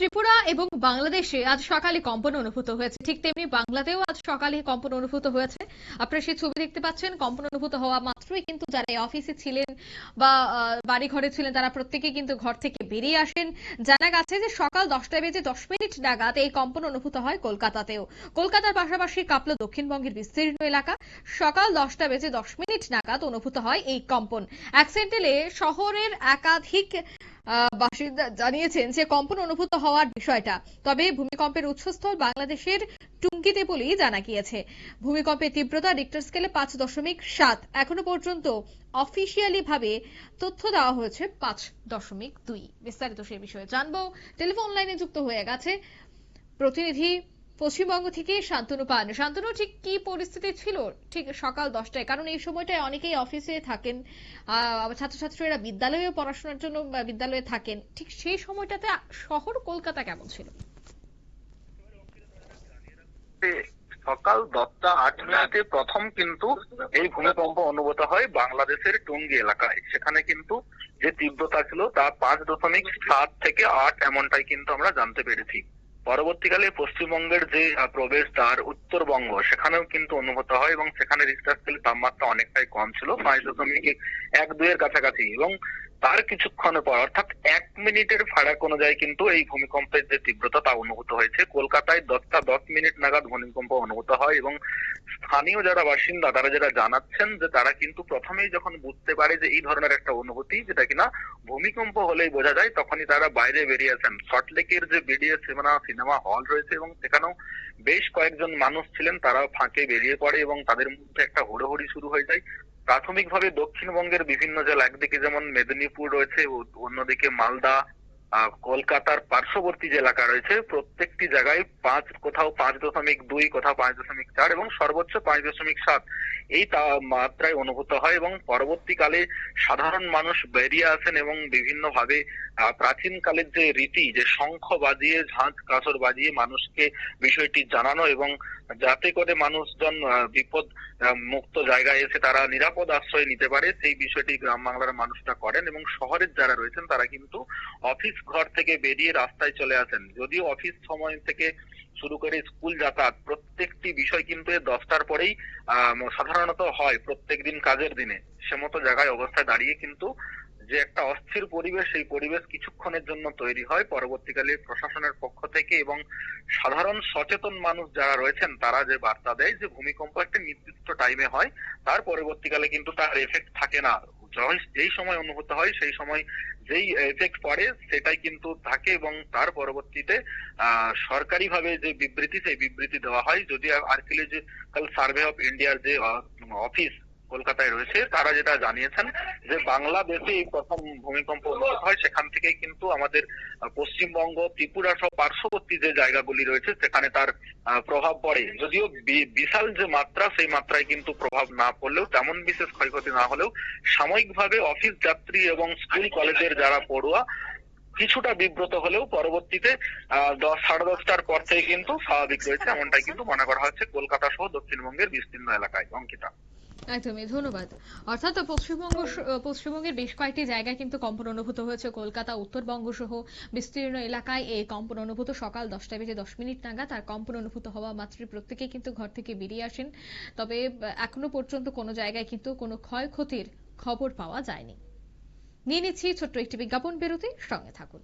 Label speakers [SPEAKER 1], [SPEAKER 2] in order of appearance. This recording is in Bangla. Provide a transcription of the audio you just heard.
[SPEAKER 1] ত্রিপুরা এবং বাংলাদেশে আজ সকালে কম্পন অনুভূত হয়েছে। ঠিক তেমনি বাংলাতেও আজ সকালে কম্পন অনুভূত হয়েছে। আপনারা সেই ছবি দেখতে পাচ্ছেন, কম্পন অনুভূত হওয়া মাত্রই কিন্তু যারা অফিসে ছিলেন বা বাড়ি ঘরে ছিলেন, তারা প্রত্যেকে কিন্তু ঘর থেকে বেরিয়ে আসেন। জানা গেছে যে সকাল দশটা বেজে দশ মিনিট নাগাদ এই কম্পন অনুভূত হয় কলকাতাতেও। কলকাতার পাশাপাশি কাঁপল দক্ষিণবঙ্গের বিস্তীর্ণ এলাকা সকাল দশটা বেজে দশ মিনিট নাগাদ অনুভূত হয় এই কম্পন। অ্যাক্সিডেন্টালে শহরের একাধিক বাসিন্দা জানিয়েছেন যে কম্পন অনুভূত হওয়ার বিষয়টা। তবে ভূমিকম্পের উৎসস্থল বাংলাদেশের টুঙ্গিতে বলেই জানা গিয়েছে। ভূমিকম্পের তীব্রতা রিক্টার স্কেলে পাঁচ দশমিক সাত। এখনও পর্যন্ত অফিসিয়ালি ভাবে তথ্য দেওয়া হয়েছে পাঁচ দশমিক দুই। বিস্তারিত সে বিষয়ে জানব। টেলিফোন লাইনে যুক্ত হয়ে গেছে প্রতিনিধি পশ্চিমবঙ্গ থেকে শান্তনু পান শান্তনু, ঠিক কি পরিস্থিতি ছিল? ঠিক সকাল দশটায়, কারণ এই সময়টায় অনেকেই অফিসে থাকেন। ছাত্রছাত্রীরা বিদ্যালয়ে পড়াশোনার জন্য বিদ্যালয়ে থাকেন। ঠিক সেই সময়টাতে শহর কলকাতা কেমন ছিল?
[SPEAKER 2] সকাল দশটা আট মিনিটে প্রথম কিন্তু এই ভূমিকম্প অনুভূত হয় বাংলাদেশের টঙ্গী এলাকায়। সেখানে কিন্তু যে তীব্রতা ছিল, তা পাঁচ দশমিক সাত থেকে আট, এমনটাই কিন্তু আমরা জানতে পেরেছি। পরবর্তীকালে পশ্চিমবঙ্গের যে প্রবেশ দ্বার উত্তরবঙ্গ, সেখানেও কিন্তু অনুভূত হয় এবং সেখানে রিক্টার স্কেলের তাপমাত্রা অনেকটাই কম ছিল পাঁচ দশমিক এক দুইয়ের কাছাকাছি এবং তার কিছুক্ষণ পর, অর্থাৎ এক মিনিটের ফারাক অনুযায়ী কিন্তু এই ভূমিকম্পের যে তীব্রতা তা অনুভূত হয়েছে। কলকাতায় দশটা দশ মিনিট নাগাদ ভূমিকম্প অনুভূত হয় এবং স্থানীয় যারা বাসিন্দা, তারা যারা জানাচ্ছেন যে তারা কিন্তু প্রথমেই যখন বুঝতে পারে যে এই ধরনের একটা অনুভূতি, যেটা কিনা ভূমিকম্প হলেই বোঝা যায়, তখনই তারা বাইরে বেরিয়ে আসেন। সল্টলেকের যে বিডিএস সিনেমা সিনেমা হল রয়েছে এবং সেখানেও বেশ কয়েকজন মানুষ ছিলেন তারা ফাঁকে বেরিয়ে পড়ে এবং তাদের মধ্যে একটা হুড়োহুড়ি শুরু হয়ে যায়। প্রাথমিকভাবে দক্ষিণবঙ্গের বিভিন্ন জেলা একদিকে যেমন মেদিনীপুর রয়েছে অন্যদিকে মালদা কলকাতার পার্শ্ববর্তী যে এলাকা রয়েছে, প্রত্যেকটি জায়গায় পাঁচ, কোথাও পাঁচ দশমিক দুই, কোথাও পাঁচ দশমিক চার এবং সর্বোচ্চ পাঁচ দশমিক সাত এই মাত্রায় অনুভূত হয় এবং পরবর্তীকালে সাধারণ মানুষ বেরিয়ে আসেন এবং বিভিন্ন ভাবে প্রাচীন কালের যে রীতি, যে শঙ্খ বাজিয়ে, ঝাঁজ কাসর বাজিয়ে মানুষকে বিষয়টি জানানো এবং যাতে করে মানুষজন বিপদ মুক্ত জায়গায় এসে তারা নিরাপদ আশ্রয় নিতে পারে, সেই বিষয়টি গ্রাম বাংলার মানুষরা করেন এবং শহরের যারা রয়েছেন তারা কিন্তু অফিস ঘর থেকে বেরিয়ে রাস্তায় চলে আসেন। যদিও অফিস সময় থেকে শুরু করে স্কুল যাতায়াত, প্রত্যেকটি বিষয় কিন্তু দশটার পরেই সাধারণত হয় প্রত্যেকদিন কাজের দিনে। সে মতো জায়গায়, অবস্থায় দাঁড়িয়ে কিন্তু যে একটা অস্থির পরিবেশ, সেই পরিবেশ কিছুক্ষণের জন্য তৈরি হয়। পরবর্তীকালে প্রশাসনের পক্ষ থেকে এবং সাধারণ সচেতন মানুষ যারা রয়েছেন, তারা যে বার্তা দেয় যে, ভূমিকম্প একটা নির্দিষ্ট টাইমে হয়, তার পরবর্তীকালে কিন্তু তার এফেক্ট থাকে না। যেই সময় অনুভূত হয়, সেই সময় যেই এফেক্ট পড়ে সেটাই কিন্তু থাকে এবং তার পরবর্তীতে সরকারিভাবে যে বিবৃতি, সেই বিবৃতি দেওয়া হয়। যদি আর্কিওলজিক্যাল সার্ভে অফ ইন্ডিয়ার যে অফিস কলকাতায় রয়েছে, তারা যেটা জানিয়েছেন যে বাংলাদেশে এই প্রথম ভূমিকম্প অনুভূত হয়, সেখান থেকে কিন্তু আমাদের পশ্চিমবঙ্গ, ত্রিপুরা সহ পার্শ্ববর্তী যে জায়গাগুলি রয়েছে, সেখানে তার প্রভাব পড়ে। যদিও বিশাল যে মাত্রা, সেই মাত্রায় কিন্তু প্রভাব না পড়লেও, তেমন বিশেষ ক্ষয়ক্ষতি না হলেও, সাময়িকভাবে অফিস যাত্রী এবং স্কুল কলেজের যারা পড়ুয়া, কিছুটা বিব্রত হলেও পরবর্তীতে দশ, সাড়ে দশটার পর থেকে কিন্তু স্বাভাবিক রয়েছে, এমনটাই কিন্তু মনে করা হচ্ছে কলকাতা সহ দক্ষিণবঙ্গের বিস্তীর্ণ এলাকায়। অঙ্কিতা।
[SPEAKER 1] একদমই, ধন্যবাদ। অর্থাৎ পশ্চিমবঙ্গ পশ্চিমবঙ্গের বেশ কয়েকটি জায়গায় কিন্তু কম্পন অনুভূত হয়েছে। কলকাতা উত্তরবঙ্গ সহ বিস্তীর্ণ এলাকায় এই কম্পন অনুভূত। সকাল দশটা বেজে দশ মিনিট নাগাদ আর কম্পন অনুভূত হওয়া মাত্রই প্রত্যেকেই কিন্তু ঘর থেকে বেরিয়ে আসেন। তবে এখনও পর্যন্ত কোনো জায়গায় কিন্তু কোনো ক্ষয়ক্ষতির খবর পাওয়া যায়নি। নিয়ে নিচ্ছি ছোট্ট একটি বিজ্ঞাপন বেরোতে সঙ্গে থাকুন।